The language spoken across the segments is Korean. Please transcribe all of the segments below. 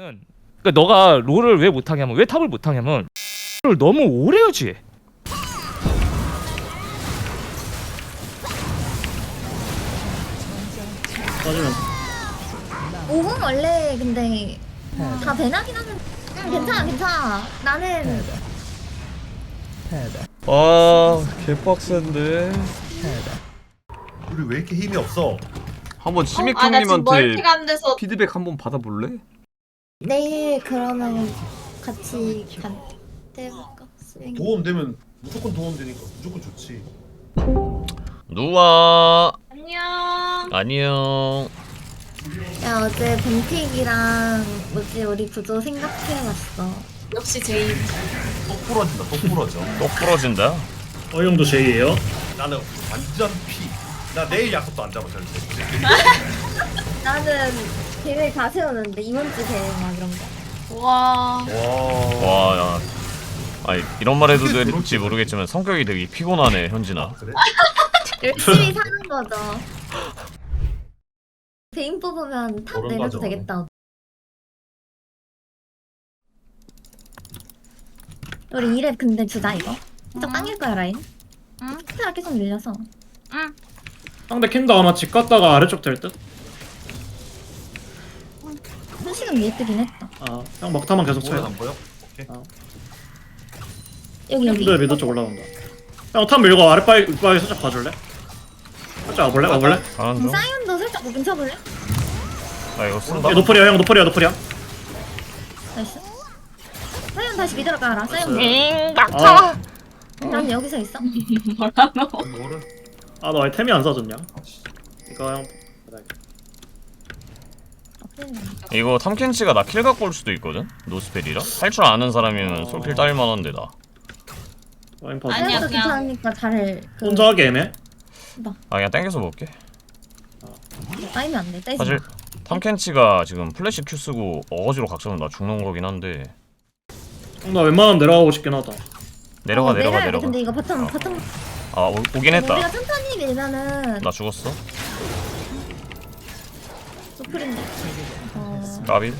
는 그러니까 너가 롤을 왜 못하냐면 왜 탑을 못하냐면 를 너무 오래 유지해. 빠지면 5분 원래 근데 다 배나긴 하는데 응 괜찮아 괜찮아 나는 아 개빡센데 우리 왜 이렇게 힘이 없어? 한번 아, 나 지금 시미크님한테 멀티가 안 돼서 피드백 한번 받아볼래? 내일 그러면 같이 간 해볼까? 스윙. 도움 되면 무조건 도움 되니까 무조건 좋지. 누워 안녕. 안녕 야 어제 벤틱이랑 뭐지 우리 구조 생각해봤어 역시 제이. 또 부러진다. 또 부러져. 또 부러진다 어형도 제이예요? 나는 완전 피. 나 내일 약속도 안 잡아 절대. 나는 계획 다 세우는데 이번 주 계획 막 이런 거 와. 와. 와 야 아니 이런 말 해도 될지 모르겠지만 성격이 되게 피곤하네 현진아 그래? 열심히 사는 거죠 베인 뽑으면 탑 내려도. 되겠다 우리 2렙 근데 주자 이거 진짜 응. 땅일 거야 라인 응. 스페라 계속 밀려서 응. 상대 캔도 아마 집 갔다가 아래쪽 될 듯? 순식은 위에 뜨긴 했다 아형 막타만 계속 오늘 쳐요 안 보여? 오케이. 여기 여기 캔들 미드 쪽 올라온다 형탑 밀고 아랫바위 윗바위 살짝 봐줄래? 살짝 와볼래? 와볼래? 가는 음, 중? 사이언도 살짝 무빙 쳐볼래? 나 이거 쓴다 얘 노플이야 형 노플이야 노플이야 나이스 사이언 다시 미드로 가라 사이언 나이스. 아, 난 여기서 있어 뭐를? 아, 너 왜 템이 안 사줬냐? 이거 형 이거 탐켄치가 나 킬 갖고 올 수도 있거든? 노스펠이라? 할 줄 아는 사람이면 솔킬 따일 만한데 나 와인 퍼즈 아니야, 그냥. 괜찮으니까 잘 그, 혼자 하기 애매? 아 그냥 땡겨서 먹을게. 따이면 안돼. 따이지 사실 탐켄치가 지금 플래시 큐 쓰고 어거지로 각성은 나 죽는 거긴 한데. 형, 나 웬만하면 내려가고 싶긴 하다. 내려가 어, 내려가. 내려가 근데 이거 바텀 어. 바텀. 아 오, 오긴 했다. 우리가 천천히 밀면은 나 죽었어? 노플인데. 어... 까비?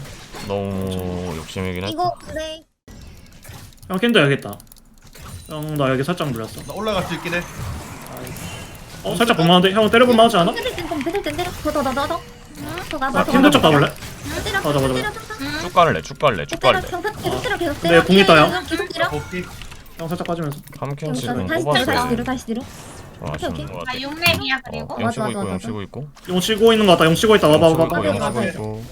너무 욕심이긴 했다. 이거 그래 형 캔도 여기있다. 형나 여기 살짝 물렸어. 나 올라갈 수 있긴 해. 어 살짝 볼만한데? 형 때려볼만 하지 않아? 땐땐 때려 아, 캔들 쪽 가볼래? 때려 맞아, 맞아, 때려 쭉 갈래 쭉 갈래 쭉 때려 갈래. 계속 계속 때려 계속 네, 때려 공이 떠요. 계속 때려 복귀. 형 살짝 빠지면서. 계속 공 다시 때려 다시 뒤로 다시 뒤로. 아, 거 같아. 나 6렙이야 그리고. 어, 맞아, 영 치고 맞아, 있고 영 맞아. 치고 있고. 용 치고 있는 거 같다. 용 치고 있다. 와봐 영 치고 와봐 있고 영 맞아, 치고 맞아. 있고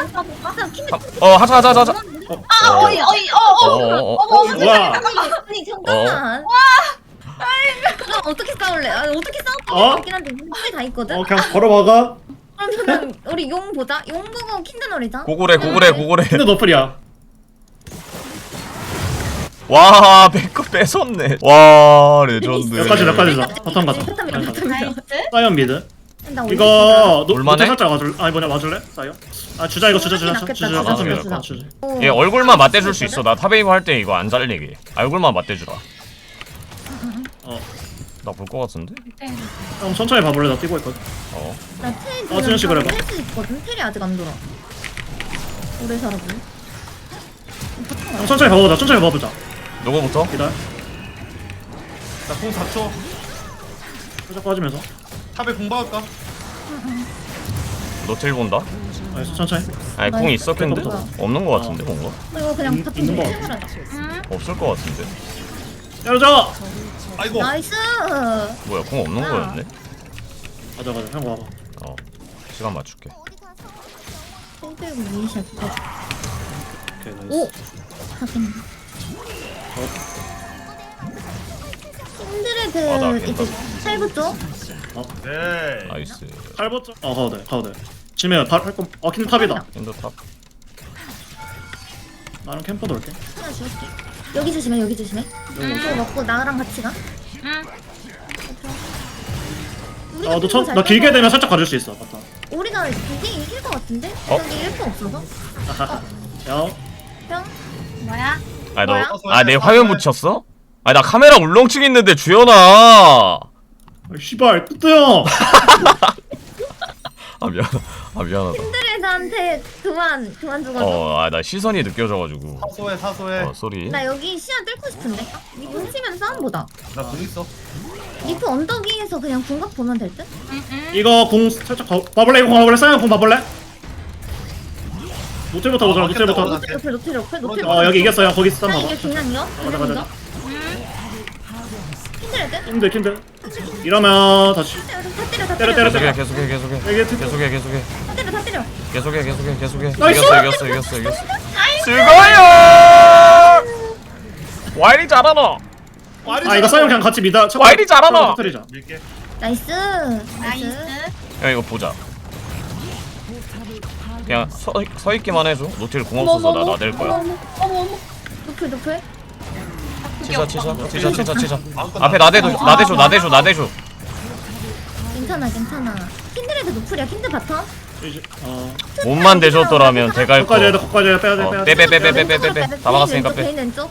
하자 하자 하자 킨드 어 하자 하자 하자 하자. 아 어이 어이 어 어. 어 어 어 어머 와 아니 잠깐만. 그럼 어떻게 싸울래? 아, 어떻게 싸울까 어? 있긴 한데 문제 다 있거든? 어 그냥 걸어봐가 그러면은 우리 용 보자. 용 보고 킨드 노리자. 고구래 고구래 고구래 캔도 노플이야. 와 배꼽 뺏었네. 와 레전드. 바텀 가자 바텀이랑 바텀 가자. 바텀이랑 나이스. 사이언 미드 나. 이거 노, 올만해? 살짝 와줄 아니 뭐냐 와줄래? 사이언? 아 주자 이거 주자 주자 주자 낫겠다, 주자 주자, 주자 주자. 주자 주자 오. 얘 얼굴만 맞대줄 수 있어 나 탑에이브 할 때 이거 안 잘리게 얼굴만 맞대주라 어. 나 볼 것 같은데? 형 천천히 봐볼래 나 뛰고 있거든 어나텔 어, 수현 씨 그래 봐. 텔수 있거든 텔이 아직 안 돌아 오래 살아보네 형 천천히 봐보자 천천히 봐보자 누구부터? 기다려 나 공 4초. 살짝 빠지면서 탑에 공 박을까? 노틸 본다? 나이스 천천히 아니 궁 있어? 그래도 없는 것 같은데 뭔가? 이거 그냥 있- 바텀 있는 거 해버려라 응. 없을 것 같은데 열어줘 아이고. 나이스 뭐야 궁 없는 아. 거였네? 가자 가자 형 와봐 어 시간 맞출게 텔 빼고 미니샷 오케이 나이스 오! 하긴 아, 나 힌드레드 이제 괜찮아. 살부 쪽 네. 나이스 팔버튼 어 가도 돼 가도 돼 지메 팔팔꼼 어 킨드 탑이다 엔더 탑 나는 캠퍼 돌게 하나 줄게 여기 조심해 여기 조심해 이거 먹고 나랑 같이 가 응. 우리가 어너 템포 잘나 길게 되면 살짝 가줄 수 있어 맞다 우리가 이게 이길 것 같은데? 어? 여기 1포 없어서? 야 형? 뭐야? 아니 뭐야? 너아내 화면 붙였어? 아니 나 카메라 울렁증 있는데 주연아 씨발 뚜뚜 형아 미안 아 미안하다 힌드레드 나한테 그만 그만 죽어줘. 어아 나 시선이 느껴져가지고 사소해 사소해. 어 쏘리 나 여기 시야 뚫고 싶은데. 아, 리프 치면 싸움보다. 나공 있어. 리프 언덕 위에서 그냥 궁각 보면 될 듯? 응응. 이거 공 살짝 봐- 봐볼래? 이거 공 봐볼래? 사연 공 봐볼래? 노틸부터 보자. 노틸부터. 어, 노틸 노틸 노틸 노틸 노틸. 어 여기 이겼어요. 거기. 나 봐봐. 이게? 가자 가자. 그냥요? 힘 듯? 킨들 킨들. 이러면 다시 다 때려 다 때려, 때려. 때려. 계속해 계속해 계속해 여기 트- 계속해 계속해 다 때려 다 때려. 계속해 계속해 계속해 나이스! 이겼어 이겼어 이겼어 이겼어 즐거워요 와이리 잘하노 아 이거 사연 그냥 같이 믿어. 첫- 와이리 잘하노! 터뜨리자. 밀게. 나이스. 나이스. 나이스. 야 이거 보자 그냥 서, 서 있기만 해줘 노틸 공 없어서 나 나댈 거야 어머 어머 어머. 노플 노플. 치자 치자 치자 치자 치자 앞에 나대줘 나대줘 나대줘 나대줘 괜찮아 괜찮아. 킨드레드 노플이야 킨드 바텀. 어. 몸만 대줬더라면 대갈 거 거기까지 해야 돼. 거기까지 해야 돼. 빼야 돼. 어, 빼야 빼, 돼. 빼, 빼, 빼, 빼, 빼, 빼. 다 막았으니까 빼. 베인 왼쪽.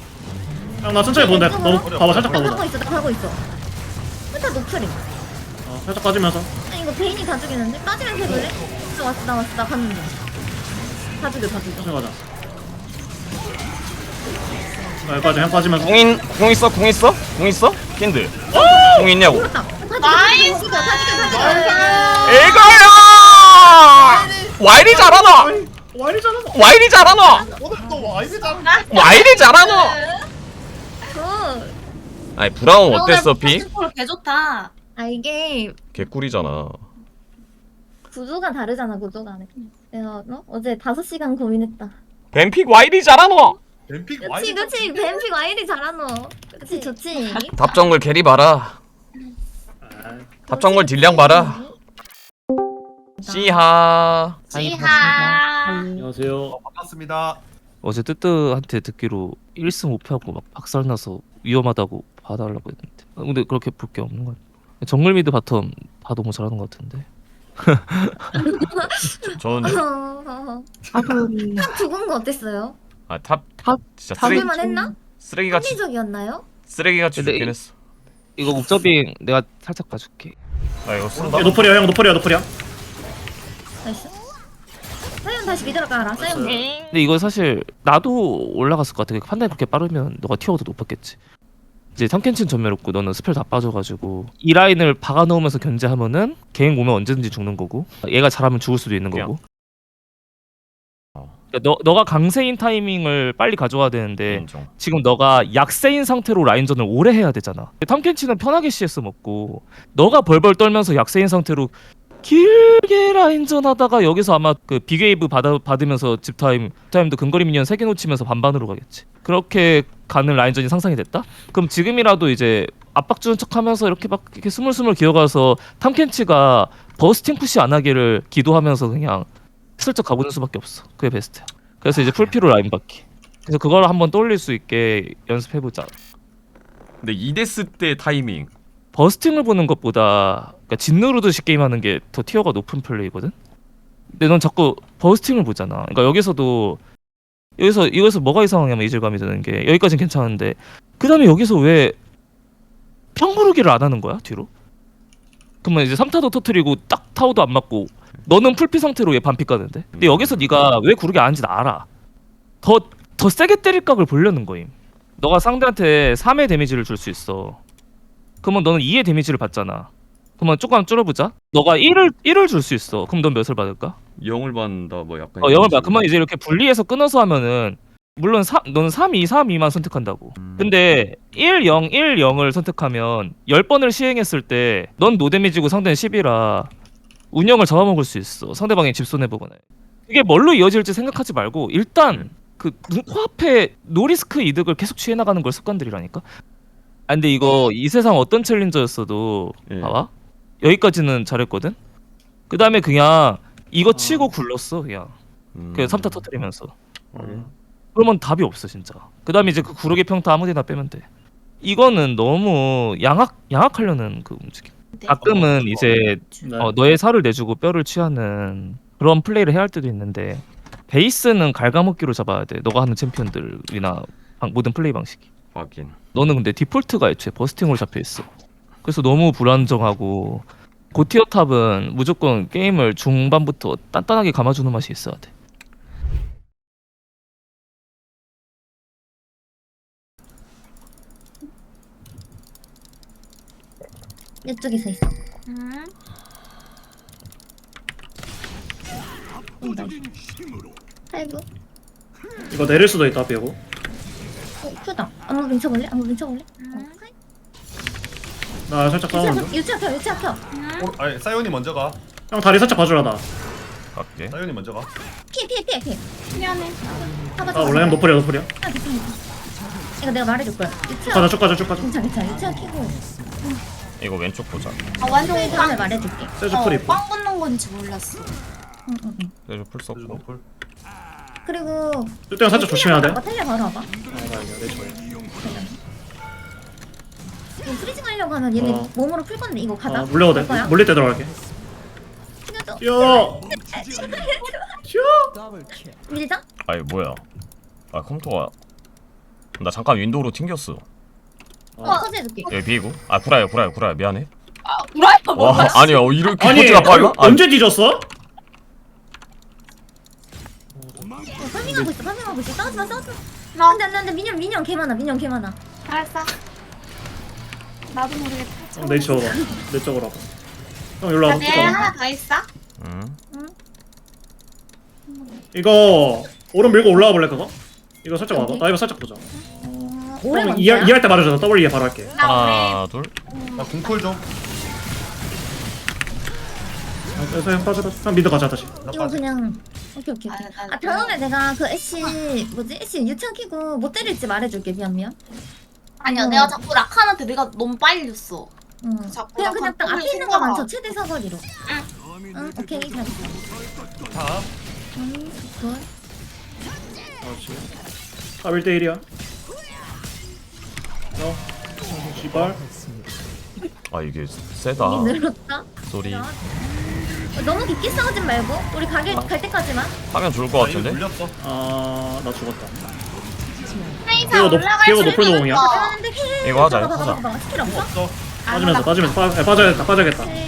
형, 나 천천히 보는데. 너무 봐봐. 살짝 나 봐보자. 가고 있어 나 가고 있어. 일단 노플이. 어, 살짝 빠지면서. 아 이거 베인이 다 죽이는데? 빠지면서 해볼래? 나 왔어 나 왔어 나 갔는데. 다 죽여 다 죽여. 천천히 가자. 아, 여기까지 형 빠지면서. 궁인 궁 있어 궁 있어 궁 있어 킨드 궁 있냐고. 다 죽여 다 나이스. 이거야 와이리 잘하노 와 이리 잘하노. 와이리 잘하노 오늘 또 와이드 잘. 와이리 잘하노 굿. 아니 브라운 어땠어 피? 개 좋다. 아 이게 개꿀이잖아 구조가 다르잖아 구조가. 내가 어? 어제 5 시간 고민했다. 뱀픽 와이리 잘하노 뱀픽 그치 와이드. 그치 뱀픽 와이리 잘하노. 그치 좋지. 답정글 캐리 봐라 답정글 딜량 봐라 씨하 지하. 안녕하세요. 반갑습니다. 어제 뜨뜨한테 듣기로 1승 5패하고 막 박살나서 위험하다고 봐달라고 했는데 아, 근데 그렇게 볼 게 없는 거야 정글 미드 바텀 다 너무 잘하는 것 같은데 좋은데 죽은 거 어땠어요? 아탑 탑? 진짜 쓰레기 잡을만 했나? 쓰레기같이 합리적이었나요? 쓰레기같이 근데 죽긴 이- 했어 이거 옥저빙 내가 살짝 봐줄게 나 이거 쓴다 야, 노플이야 형 노플이야 노플이야. 나이스. 사연 다시 믿으러 가라. 사연. 근데 이거 사실 나도 올라갔을 것 같아 판단이 그렇게 빠르면 너가 티어도 높았겠지 이제 탐켄친 전멸 없고 너는 스펠 다 빠져가지고 이 라인을 박아놓으면서 견제하면은 개인 오면 언제든지 죽는 거고 얘가 잘하면 죽을 수도 있는 거고 어. 그러니까 너, 너가 강세인 타이밍을 빨리 가져와야 되는데 인정 지금 너가 약세인 상태로 라인전을 오래 해야 되잖아. 탐켄치는 편하게 CS 먹고 너가 벌벌 떨면서 약세인 상태로 길게 라인전 하다가 여기서 아마 그 빅웨이브 받아, 받으면서 집타임 타임도 근거리 미니언 3개 놓치면서 반반으로 가겠지. 그렇게 가는 라인전이 상상이 됐다? 그럼 지금이라도 이제 압박 주는 척하면서 이렇게 막 이렇게 스물스물 기어가서 탐켄치가 버스팅 푸시 안 하기를 기도하면서 그냥 슬쩍 가보는 수밖에 없어. 그게 베스트야. 그래서 이제 풀피로 라인 받기. 그래서 그걸 한번 떠올릴 수 있게 연습해보자. 근데 이데스 때 타이밍 버스팅을 보는 것보다 그러니까 짓누르듯이 게임하는 게 더 티어가 높은 플레이거든. 근데 넌 자꾸 버스팅을 보잖아. 그러니까 여기서도 여기서 이거에서 뭐가 이상하냐면 이질감이 드는 게 여기까지는 괜찮은데 그 다음에 여기서 왜 평구르기를 안 하는 거야 뒤로? 그러면 이제 3타도 터트리고 딱 타워도 안 맞고 너는 풀피 상태로 얘 반피 까는데? 근데 여기서 네가 왜 구르기 안 하는지 나 알아. 더, 더 세게 때릴 각을 보려는 거임. 너가 상대한테 3의 데미지를 줄 수 있어. 그러면 너는 2의 데미지를 받잖아. 그러면 조금 줄여보자. 너가 1을 1을 줄 수 있어. 그럼 넌 몇을 받을까? 영을 받는다 뭐 약간 어, 영을 봐. 그러면 이제 이렇게 분리해서 끊어서 하면은 물론 3, 너는 3, 2, 3, 2만 선택한다고. 음. 근데 1, 0, 1, 0을 선택하면 10번을 시행했을 때 넌 노데미지고 상대는 10이라 운영을 잡아먹을 수 있어. 상대방이 집 손해보거나. 그게 뭘로 이어질지 생각하지 말고 일단 그 눈, 코앞에 노리스크 이득을 계속 취해 나가는 걸 습관들이라니까. 아 근데 이거 이 세상 어떤 챌린저였어도 예. 봐봐. 여기까지는 잘했거든. 그 다음에 그냥 이거 치고 굴렀어 그냥. 음. 그 3타 터뜨리면서 확인. 그러면 답이 없어 진짜 그 다음에 이제 그 구르기 평타 아무데나 빼면 돼 이거는 너무 양악 양악하려는 그 움직임 가끔은 이제 네. 어, 너의 살을 내주고 뼈를 취하는 그런 플레이를 해야 할 때도 있는데 베이스는 갉아먹기로 잡아야 돼. 너가 하는 챔피언들이나 방- 모든 플레이 방식이. 확인. 너는 근데 디폴트가 애초에 버스팅으로 잡혀 있어. 그래서 너무 불안정하고 고티어 탑은 무조건 게임을 중반부터 단단하게 감아주는 맛이 있어야 돼. 이쪽에서 있어. 음. 온다. 아이고. 이거 내릴 수도 있다 비고 어, 크다. 한번 뭉쳐볼래? 한번 뭉쳐볼래? 음. 나 살짝 싸우는데 유치아 펴, 유치아 펴. 오, 아니 사이온이 먼저 가. 형 다리 살짝 봐주라 나 갈게 사이온이 먼저 가. 피해, 피해, 피해, 피해. 미안해. 잡아, 아. 원래 형 노플이야 노플이야 아. 이거 내가 말해줄 거야. 유치아. 가자 쭉 가자 쭉 가자 괜찮아, 괜찮아. 유치아 키고. 이거 왼쪽 보자 아 완전 다음에 빵. 말해줄게. 세주 풀 어, 빵 붙는 건지 몰랐어. 응, 응, 응. 세주 풀 세주 썼고 노플. 그리고. 뚜띠형 살짝 조심해야 돼 텔레 텔레 바로 와봐. 아나 이거 내 저야 이거 프리징 하려고 하면 얘네 어. 몸으로 풀 건데 이거 가자. 아 물려도 갈돼 거야? 물릴 때 들어갈게. 뛰어 뛰어 밀자. 아이 뭐야 아 컴퓨터가 나 잠깐 윈도우로 튕겼어 어, 터지해줄게. 여기 비고 아 구라야 구라야 구라야 미안해 아 뭐? 와 아니야 어, 이렇게 아니 포즈가 빨라? 어, 언제 뒤졌어? 어, 파밍하고 있어, 파밍하고 있어. 싸우지 마, 싸우지 마. 나 안 돼, 안 돼, 안 돼. 미니언, 미니언 개 많아, 미니언 개 많아. 알았어. 나도 모르겠다. 형, 내 쪽으로 와. 내 쪽으로 와봐 형 일로 와봐 내 뚜껑. 하나 더 있어? 응 이거 오른 밀고 올라와 볼래 그거? 이거 살짝 와봐. 나 이거 살짝 보자 어, 오래 형 먼저야? 이해 이해할 때 말해줘 나 W 바로 할게 나 하나 둘 나 궁쿨 좀. 형, 그래서 형 빠져 빠져 형 미드 가자 다시 나 빠져. 그냥 오케이 오케이 오케이. 아, 나- 아 다음에 내가 그 애쉬 뭐지 애쉬 유창 키고 못 때릴지 말해줄게 미안 미안. 아니야 어. 내가 자꾸 라칸한테 내가 너무 빨렸어. 응. 자꾸 그냥 그냥 딱 앞에 있는 거만 저 최대 사거리로. 응 오케이 잘했어. 다. 응 굿. 그렇지 아 1대 1이야 어 씨발 아 이게 세다 늘었다. 소리 어, 너무 깊게 싸우지 말고 우리 가게 아. 갈 때까지만. 하면 좋을 것 아, 같은데? 물렸어. 아 나 죽었다 페이사 높- 올라갈 높은 해. 이거 하자, 봐봐, 하자. 봐봐. 스킬 없어? 없어. 아, 빠지면서 나- 빠지면서 빠, 아, 빠져야겠다 빠져야겠다 오케이.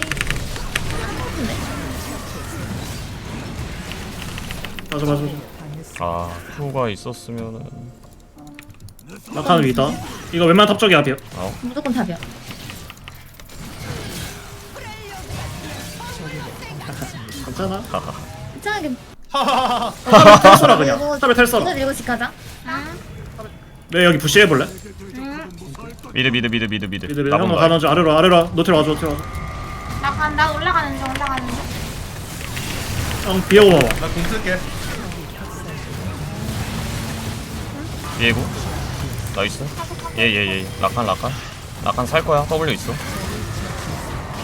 빠져 빠져 아 프로가 있었으면은 낙하는 위다 이거 웬만한 탑적이 앞이야 무조건 답이야. 괜찮아 괜찮게 하하하하. 탑에 텔쏘라 그냥 탑에 텔쏘라 이거 밀고 집 가자. 응. 네 여기 부시해볼래? 응. 미드 미드 미드 미드 미드 미드 미드 본다. 가는 중 아래로 아래로 노틸 와줘 노틸 와줘 나 간다 올라가는 중 올라가는 중. 형 봐봐 나궁 쓸게. 비에고 나이스 예예예 라칸 라칸 라칸 살 거야 W 있어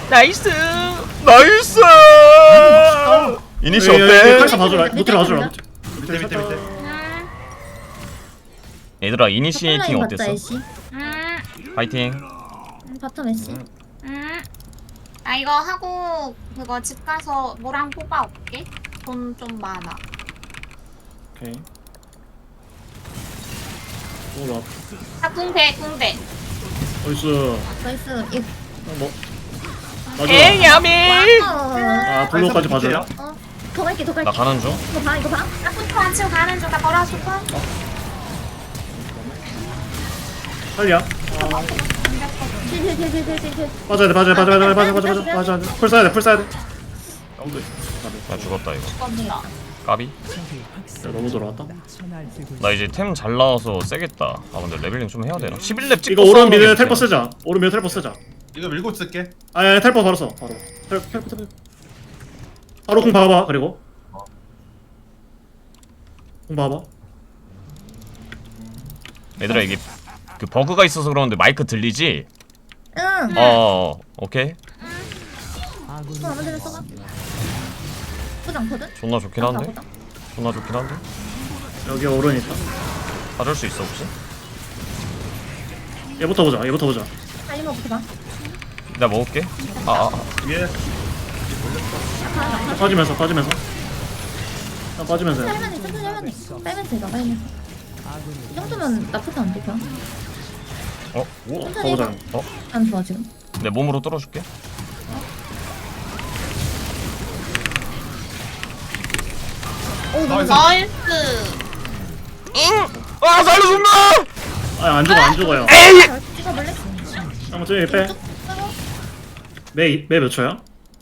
나이스 나이스 이니시 여기, 여기 어때? 칼사 봐줘라 밑에 밑에 밑에 밑에 밑에. 응. 얘들아 이니시에이팅 어땠어? 애쉬. 파이팅 음, 바텀 애쉬. 응. 나 이거 하고 그거 집 가서 뭐랑 뽑아 올게. 돈 좀 많아. 오케이 올라 아 궁대 궁대. 어이스 나이스. 이뭐 맞아 에야미 아 블루까지 봐줘요 어, 더 갈게, 더 갈게. 나 가는 중 이거 봐, 이거 봐. 나 포토 안 치고 가는 중. 나 걸어 싶어. 살려 딜, 딜, 딜, 딜, 딜, 딜, 딜. 빠져야 돼 빠져야 돼 빠져야 돼 빠져야 돼 빠져야 돼 빠져야 돼 풀 써야 돼 풀 써야 돼 나 죽었다 이거 겁니다. 까비 야, 너무 돌아왔다 나 이제 템 잘 나와서 세겠다 아 근데 레벨링 좀 해야 되나 11렙 찍고 이거 오른 싸우는 게 미드. 텔퍼 쓰자 오른 미드 텔퍼 쓰자 이거 밀고 쓸게. 아니 텔퍼 바로 써 바로 텔- 텔퍼 텔퍼 바로 공 봐봐 그리고 공 봐봐 얘들아 이게 그 버그가 있어서 그러는데 마이크 들리지? 응. 어 어, 오케이 또 아무 데나 써봐. 보지 않거든? 존나 좋긴 한데 보자. 존나 좋긴 한데 여기 오른 있다 봐줄 수 있어 혹시? 얘부터 보자 얘부터 보자 아, 이거 어떻게 봐? 내가 먹을게 아, 아, 아. 아, 나 빠지면서 빠지면서 나 빠지면서 해. 할만해, 천천히 할만해. 빨면서 이거, 빨면서. 이 정도면 나쁘지 않대, 그냥. 어? 오 천천히 가보자 해봐. 형. 안 좋아, 지금. 내 몸으로 뚫어줄게 나이스. 나이스. 아 살려준다 아 안 죽어 안 죽어요 찍어볼래? 한번 저기 빼 메이 메몇 초야?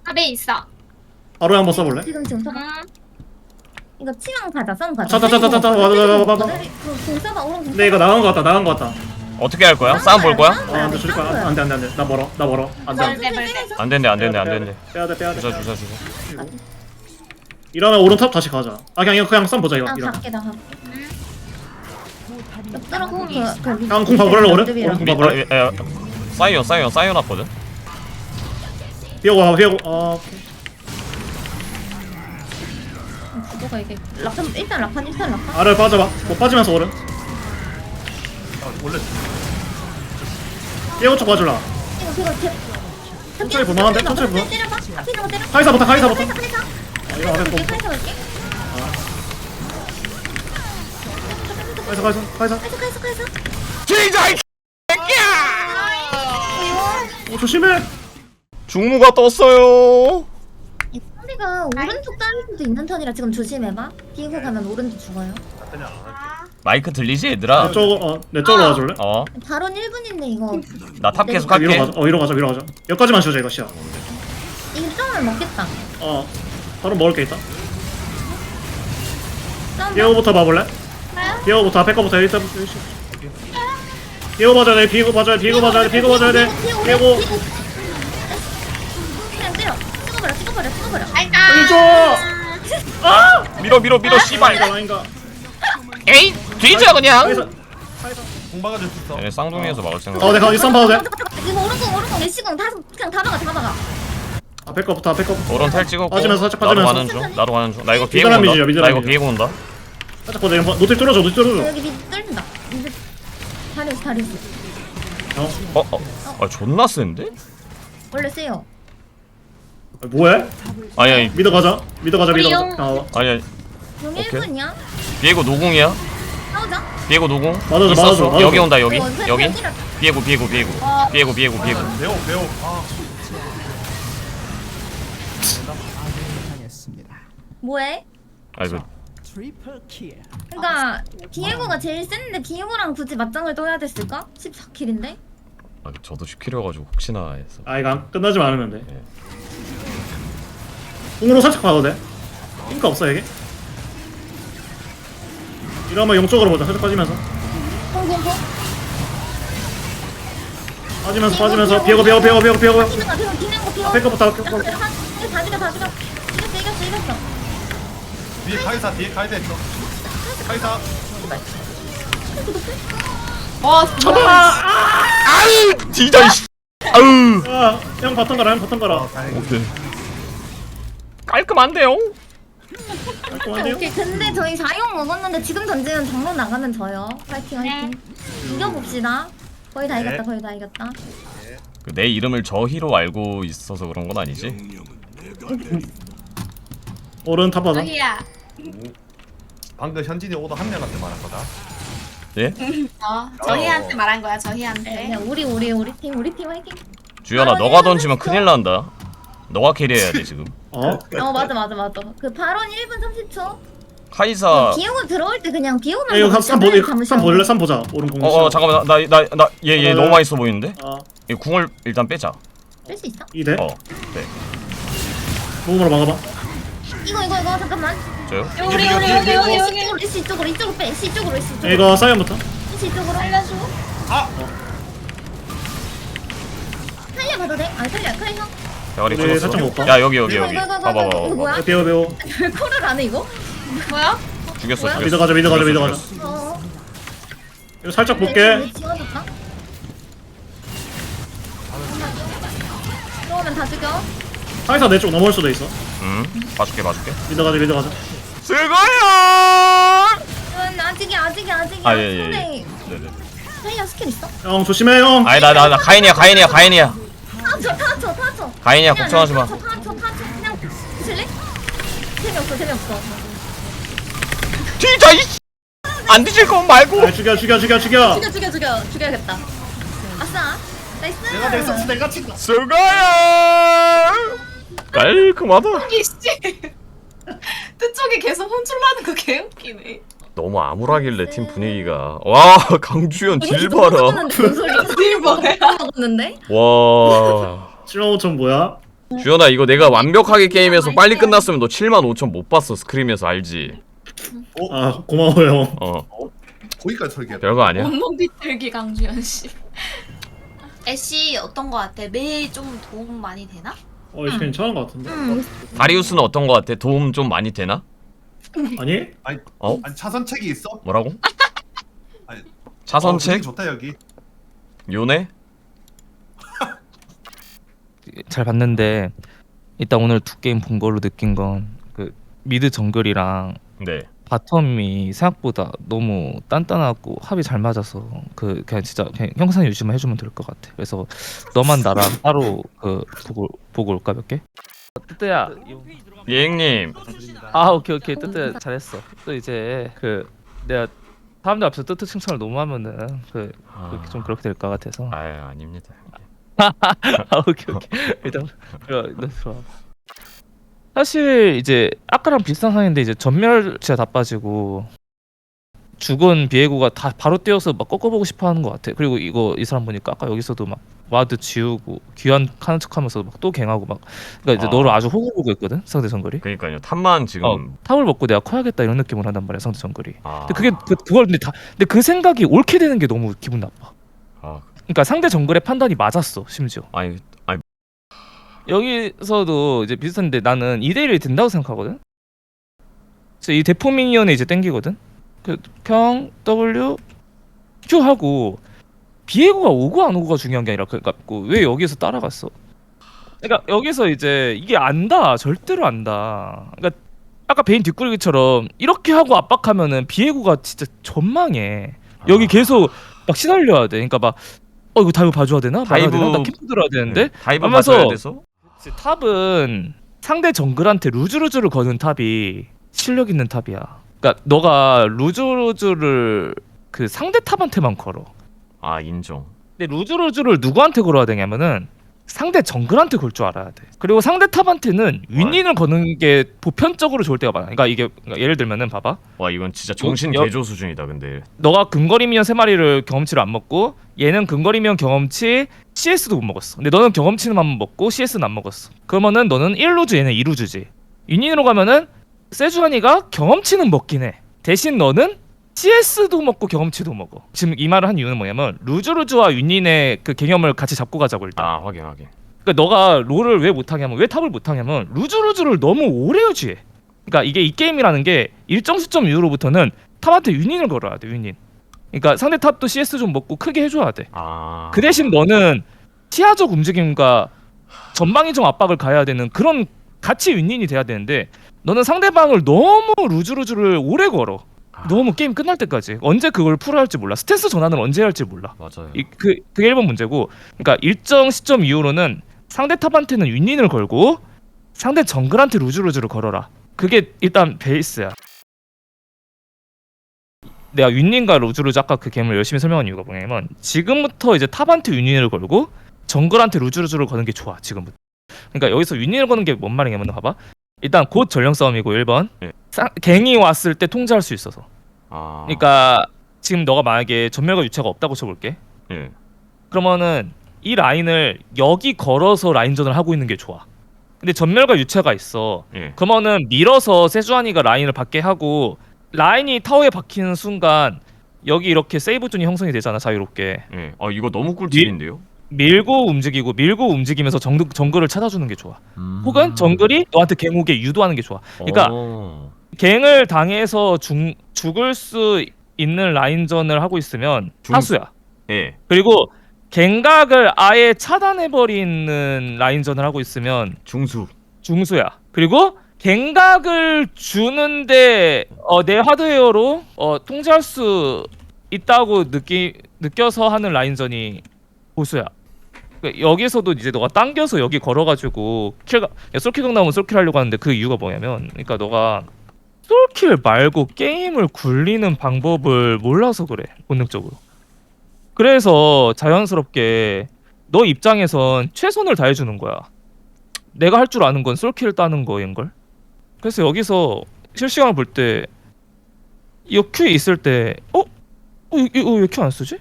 아베 있어. 바로 한번 써볼래? 지금 지금 써봐. 음. 이거 치명 가자, 썸 가자. 자 자 자 자 자 와봐 와봐 와봐 공 써봐, 오른 공 근데 이거 나간 거 같다 나간 거 같다 어떻게 할 거야? 싸움 볼 거야? 아 안 돼 줄 거야 안 돼 안 돼 안 돼 나 멀어 나 멀어 안돼 멀대 멀대. 안 된대 안 된대 안 된대 빼야 돼 빼야 돼 주사 주사 주사 일어나 오른탑 다시 가자. 아 그냥 이거 그냥 쌈 보자 이거. 나 일어나 갈게, 나 갈게. 공, 그, 그, 형, 공 봐볼래, 오른? 옆집이랑. 오른? 미, 봐볼래? 아, 에, 에, 사이언 사이언 사이언 났거든? 비오고 와 비오고. 아 오케이. 구도가 이게 락한 일단 락한 일단 락한. 아래 빠져봐. 못 빠지면서 오른. 아, 원래 비오고 쪽 봐줄라. 이거 그거 제 천천히 볼만한데? 천천히 볼만- 때려봐. 때려 카이사부터 카이사부터. 카이사 카이사. 아, 이거 앞에 갈게 거 카이사 갈게. 카이사 카이사 카이사 카이사 카이사 카이사 진짜 이 어 조심해. 중무가 떴어요. 이 상대가 오른쪽 다릴 수도 있는 턴이라 지금 조심해봐. 비고 가면 오른쪽 죽어요. 마이크 들리지 얘들아? 내 쪽으로 어 내 쪽으로 와줄래? 어. 바론 1분인데 이거. 나 탑 계속 위로 할게. 가자 어 위로 가자 위로 가자 여기까지만 지우자 이거 시야 이거 점을 먹겠다. 어 바로 먹을 게 있다. 점 비오고부터 봐볼래? 비오고부터 앞에 거부터 일단 비오고 봐줘야 돼 비오고 봐줘야 돼 비오고 봐줘야 돼 비오고 봐줘야 돼. 비오고 그냥 때려. 찍어버려 찍어버려 찍어버려. 알까. 줘! 밀어 밀어 밀어 씨발. 아닌가 아닌가. 에이 뒤져 그냥. 카이사 공 막아줄 수 있어. 얘네 쌍둥이에서 막을 생각. 어 내가 이쌈 봐도 돼? 이거 오른쪽 오른쪽. 내시공 다 그냥 다 박아 다 박아 앞에 거부터 앞에 거부터 오른 탈 찍었고. 빠지면서 살짝 나도 빠지면서. 가는 중 나도 가는 중. 나 이거 비에고 미드란 온다 나 이거 미드. 비에고 온다. 살짝 보자 이거 노트 뚫어줘 노트 뚫어줘. 여기 밑 뚫린다. 밑에 다리 있어 다리 있어. 어? 어? 어? 아 존나 센데? 원래 세요. 아, 뭐해? 아니 아니. 믿어 가자. 믿어 가자 믿어 우리 가자. 어. 아니 아니. 용 오케이. 1분이야? 비에고 노궁이야. 싸우자. 비에고 노궁. 맞아줘, 있었어. 맞아줘, 맞아줘. 여기 온다 여기. 어, 살- 여기. 비에고 비에고 비에고. 비에고 비에고 비에고. 매우 매우. 아, 뭐해? 아 이거 그러니까 비에고가 제일 센데 비에고랑 굳이 맞짱을 떠야 됐을까? 14킬인데? 아, 저도 10킬이어가지고 혹시나 해서. 아 이거 안- 끝나지 않으면 돼 네. 궁으로 살짝 봐도 돼? 핑크 없어 이게? 이러면 용쪽으로 보자. 살짝 빠지면서. 공공공 빠지면서 빠지면서. 비어고 비어고 비어고 비어고 비어고. 비는 거 비는 비는 거 비는 앞에 거부터 앞에 거거다 죽여 다 죽여 이겼어 이겼어 이겼어. 뒤에 카이사 뒤에 카이사 있어. 카이사. 아유 진짜 씨. 아유. 아형 바텀 가라 형 바텀 가라. 오케이. 깔끔한데요? 깔끔한데요? 오케이 근데 저희 4용 먹었는데 지금 던지면 정로 나가면 져요. 파이팅 파이팅. 이겨봅시다. 거의 다 네. 이겼다 거의 다 이겼다. 그내 이름을 저희로 알고 있어서 그런 건 아니지? 오른 탑 봐봐 저기야. 방금 현진이 오더 한 명한테 말한 거다. 예? 어 저희한테 말한 거야 저희한테. 그냥 우리 우리 우리 팀 우리 팀 화이팅 주연아 너가 던지면 큰일 난다 너가 캐리해야 돼 지금 어? 어 맞아 맞아 맞아 그 발언 1분 30초 카이사 비 오고 들어올 때 그냥 비오만 야, 이거 3 보, 이거 3 볼래? 3 보자 오른 공 어 어 잠깐만 나 나 나얘얘 어. 너무 맛있어 보이는데? 아 이 궁을 일단 빼자 뺄수 있어? 2대? 어 네. 몸으로 막아봐 이거 이거 이거 잠깐만 저요? 여기 여기 여기 여기 여기. 이쪽으로 이씨 이쪽으로 이쪽으로 빼 이씨 이쪽으로 이씨 이쪽으로 이거 사이언부터 이씨 이쪽으로 알려줘. 아, 살려봐도 돼? 아 살려 그래 형 대가리 우리 살짝 못 찍었어 봐. 야 여기 여기 이거 여기 이거 이거 봐봐 이거 이거 봐봐 뭐야? 배워 배워 별코를 안 해 이거? 뭐야? 죽였어 뭐야? 죽였어 믿어 가자 믿어 가자 믿어 가자 죽였어. 어 이거 살짝 왜 볼게 지워졌다? 들어오면 다 죽여 카이사 내 쪽 넘어올 수도 있어. 음 봐줄게 봐줄게. 리더 가자, 리더 가자. 즐거워요 아직이 아직이 아직이 아, 예, 예, 예. 네네 카인이 네, 네. 스킬 있어? 형 조심해 형. 아니 나나 나 가인이야 가인이야 가인이야. 타쳐 타쳐 타쳐 가인이야 걱정하지 마. 타쳐 타쳐 타쳐 그냥 실래? 재미없어 재미없어. 진짜 이안 뒤질 거 말고. 아, 죽여, 죽여, 죽여, 죽여. 죽여 죽여 죽여. 죽여야겠다. 아싸. 나이스. 내가 내 내가 친다. 즐거워요 깔끔하다 이씨. 뜻쪽이 계속 혼쭐나는 거 개웃기네. 너무 암울하길래 팀 분위기가 와 강주현 딜 봐라? 딜 뭐야? 먹었는데? 와 7만 5천 뭐야? 주현아 이거 내가 완벽하게 게임에서 빨리 끝났으면 너 7만 5천 못 봤어 스크림에서 알지 아 고마워요. 어 거기까지 설계했다. 별거 아니야 온몸 비틀기 강주현 씨. 애쉬 어떤 거 같아? 매일 좀 도움 많이 되나? 어 이거 괜찮은 것 같은데. 응. 다리우스는 어떤 거 같아 도움 좀 많이 되나 아니? 아니, 어? 아니 차선책이 있어? 뭐라고 아니, 어, 차선책 분위기 좋다 여기. 요네 잘 봤는데 일단 오늘 두 게임 본 걸로 느낀 건 그 미드 정글이랑 네 바텀이 생각보다 너무 단단하고 합이 잘 맞아서 그 그냥 진짜 그냥 형상 유지만 해주면 될 것 같아. 그래서 너만 나랑 따로 그 보고 보고 올까 몇 개? 뜨뜨야. 예행님 아 오케이 오케이 뜨뜨 잘했어. 또 이제 그 내가 사람들 앞에서 뜨뜨 칭찬을 너무 하면은 그 그렇게 좀 그렇게 될 것 같아서. 아 아닙니다 아 오케이 오케이 일단 들어 들어. 사실 이제 아까랑 비슷한 상황인데 이제 전멸치가 다 빠지고 죽은 비에고가 다 바로 뛰어서 막 꺾어보고 싶어하는 것 같아. 그리고 이거 이 사람 보니까 아까 여기서도 막 와드 지우고 귀환 하는 척하면서 막 또 갱하고 막 그러니까 이제 아. 너를 아주 호구 보고 있거든 상대 정글이. 그러니까요 탑만 지금 어 탑을 먹고 내가 커야겠다 이런 느낌을 한단 말이야 상대 정글이. 아, 근데 그게 그, 그걸 근데 다 근데 그 생각이 옳게 되는 게 너무 기분 나빠. 아, 그러니까 상대 정글의 판단이 맞았어 심지어. 아니 아니 여기서도 이제 비슷한데 나는 2대1이 된다고 생각하거든. 그래서 이 대포 미니언에 이제 땡기거든. 그 평 W Q 하고 비에고가 오고 안 오고가 중요한 게 아니라 그러니까 그왜 여기서 따라갔어? 그러니까 여기서 이제 이게 안다 절대로 안다. 그러니까 아까 베인 뒷구르기처럼 이렇게 하고 압박하면은 비에고가 진짜 전망해. 여기 아. 계속 막 시달려야 돼. 그러니까 막 어 이거 다이브 봐줘야 되나? 다이브- 되나? 나 캠프 들어야 되는데 네, 다이브 하면서- 맞아야 돼서 탑은 상대 정글한테 루즈루즈를 거는 탑이 실력 있는 탑이야. 그러니까 너가 루즈루즈를 그 상대 탑한테만 걸어. 아 인정 근데 루즈루즈를 누구한테 걸어야 되냐면은 상대 정글한테 걸 줄 알아야 돼. 그리고 상대 탑한테는 윈린을 거는 게 보편적으로 좋을 때가 많아. 그러니까 이게 그러니까 예를 들면은 봐봐. 와 이건 진짜 정신 여- 개조 수준이다 근데 너가 근거리 미연 세 마리를 경험치를 안 먹고 얘는 근거리 미연 경험치 CS도 못 먹었어. 근데 너는 경험치만 먹고 CS는 안 먹었어. 그러면은 너는 1루즈 얘는 2루즈지. 윈인으로 가면은 세주한이가 경험치는 먹긴 해. 대신 너는 CS도 먹고 경험치도 먹어. 지금 이 말을 한 이유는 뭐냐면 루즈루즈와 윈인의 그 개념을 같이 잡고 가자고 일단. 아 확인 확인 그러니까 너가 롤을 왜 못하냐면 왜 탑을 못하냐면 루즈루즈를 너무 오래 유지해. 그러니까 이게 이 게임이라는 게 일정 시점 이후로부터는 탑한테 윈인을 걸어야 돼 윈인. 그러니까 상대 탑도 CS 좀 먹고 크게 해줘야 돼. 아 그 대신 너는 시야적 움직임과 전방위적 압박을 가해야 되는 그런 같이 윈인이 돼야 되는데 너는 상대방을 너무 루즈루즈를 오래 걸어. 아, 너무 게임 끝날 때까지 언제 그걸 풀어야 할지 몰라. 스탠스 전환을 언제 할지 몰라. 맞아요. 이, 그 그게 1번 문제고. 그러니까 일정 시점 이후로는 상대 탑한테는 윈닌을 걸고 상대 정글한테 루즈루즈를 걸어라. 그게 일단 베이스야. 내가 윈닌과 루즈루즈 아까 그 게임을 열심히 설명한 이유가 뭐냐면 지금부터 이제 탑한테 윈닌을 걸고 정글한테 루즈루즈를 거는 게 좋아 지금부터. 그러니까 여기서 윈닌을 거는 게 뭔 말이냐면 봐봐. 일단 곧 전령 싸움이고 1번. 예. 사, 갱이 왔을 때 통제할 수 있어서 아 그러니까 지금 너가 만약에 전멸과 유체가 없다고 쳐볼게 예 그러면은 이 라인을 여기 걸어서 라인전을 하고 있는 게 좋아. 근데 전멸과 유체가 있어. 예. 그러면은 밀어서 세주한이가 라인을 받게 하고 라인이 타워에 박히는 순간 여기 이렇게 세이브 존이 형성이 되잖아 자유롭게. 예. 아 이거 너무 꿀팁인데요? 밀고 움직이고 밀고 움직이면서 정, 정글을 찾아주는 게 좋아. 음. 혹은 정글이 너한테 갱 오게 유도하는 게 좋아. 그러니까 어. 갱을 당해서 죽, 죽을 수 있는 라인전을 하고 있으면 중- 사수야. 예. 그리고 갱각을 아예 차단해버리는 라인전을 하고 있으면 중수. 중수야. 그리고 갱각을 주는데 어, 내 하드웨어로 어, 통제할 수 있다고 느끼 느껴서 하는 라인전이 보수야. 그러니까 여기서도 이제 너가 당겨서 여기 걸어가지고 킬 솔킬각 나오면 솔킬 하려고 하는데 그 이유가 뭐냐면 그러니까 너가 솔킬 말고 게임을 굴리는 방법을 몰라서 그래 본능적으로. 그래서 자연스럽게 너 입장에선 최선을 다해주는 거야. 내가 할 줄 아는 건 솔킬 따는 거인 걸. 그래서 여기서 실시간을 볼 때 이거 Q 있을 때 어? 어 이거, 이거 왜 Q 안 쓰지?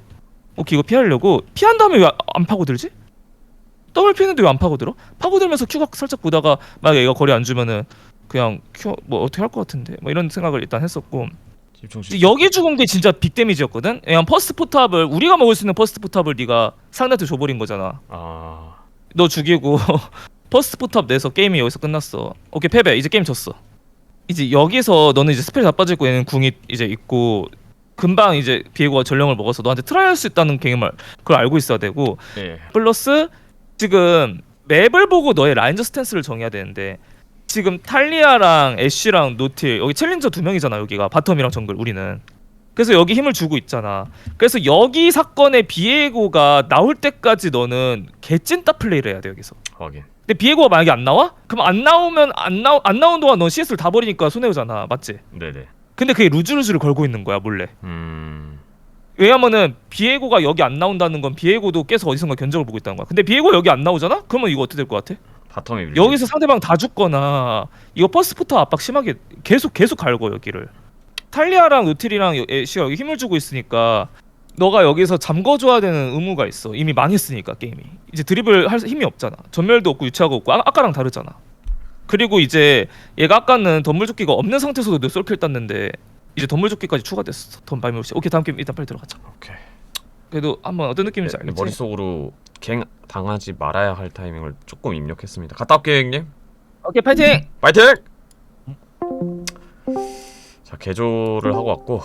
오케이 이거 피하려고 피한 다음에 왜 안 파고들지? 더블 피는데 왜 안 파고들어? 파고들면서 Q가 살짝 보다가 만약에 얘가 거리 안 주면은 그냥 Q 뭐 어떻게 할 것 같은데 뭐 이런 생각을 일단 했었고 집중. 여기 죽은 게 진짜 빅 데미지였거든. 그냥 퍼스트 포탑을 우리가 먹을 수 있는 퍼스트 포탑을 네가 상대한테 줘버린 거잖아. 아 너 죽이고 퍼스트 포탑 내서 게임이 여기서 끝났어. 오케이 패배. 이제 게임 졌어. 이제 여기서 너는 이제 스펠 다 빠지고 얘는 궁이 이제 있고 금방 이제 비에고가 전령을 먹어서 너한테 트라이 할 수 있다는 개념을 그걸 알고 있어야 되고 예. 플러스 지금 맵을 보고 너의 라인저 스탠스를 정해야 되는데 지금 탈리아랑 애쉬랑 노틸 여기 챌린저 두 명이잖아 여기가 바텀이랑 정글 우리는 그래서 여기 힘을 주고 있잖아 그래서 여기 사건의 비에고가 나올 때까지 너는 개찐따 플레이를 해야 돼 여기서 확인. 근데 비에고가 만약에 안 나와? 그럼 안 나오면 안 나오 안 나온 동안 넌 CS를 다 버리니까 손해잖아 맞지? 네네. 근데 그게 루즈루즈를 걸고 있는 거야 몰래 음. 왜냐면은 비에고가 여기 안 나온다는 건 비에고도 계속 어디선가 견적을 보고 있다는 거야 근데 비에고 여기 안 나오잖아? 그러면 이거 어떻게 될 것 같아? 바텀이 밀리. 여기서 상대방 다 죽거나 이거 퍼스트부터 압박 심하게 계속 계속 갈고 여기를. 탈리아랑 노틸이랑 애쉬가 여기 힘을 주고 있으니까 너가 여기서 잠궈줘야 되는 의무가 있어. 이미 많이 했으니까 게임이. 이제 드립을 할 힘이 없잖아. 전멸도 없고 유치하고 없고 아, 아까랑 다르잖아. 그리고 이제 얘가 아까는 덤물조끼가 없는 상태에서도 내 솔킬 땄는데 이제 덤물조끼까지 추가됐어. 덤 발물씨 오케이 다음 게임 일단 빨리 들어가자. 오케이. 그래도 한번 어떤 느낌인지 네, 알겠지? 머릿속으로 갱 당하지 말아야 할 타이밍을 조금 입력했습니다. 갔다 올게요 형님. 오케이 파이팅! 파이팅! 자 개조를 하고 왔고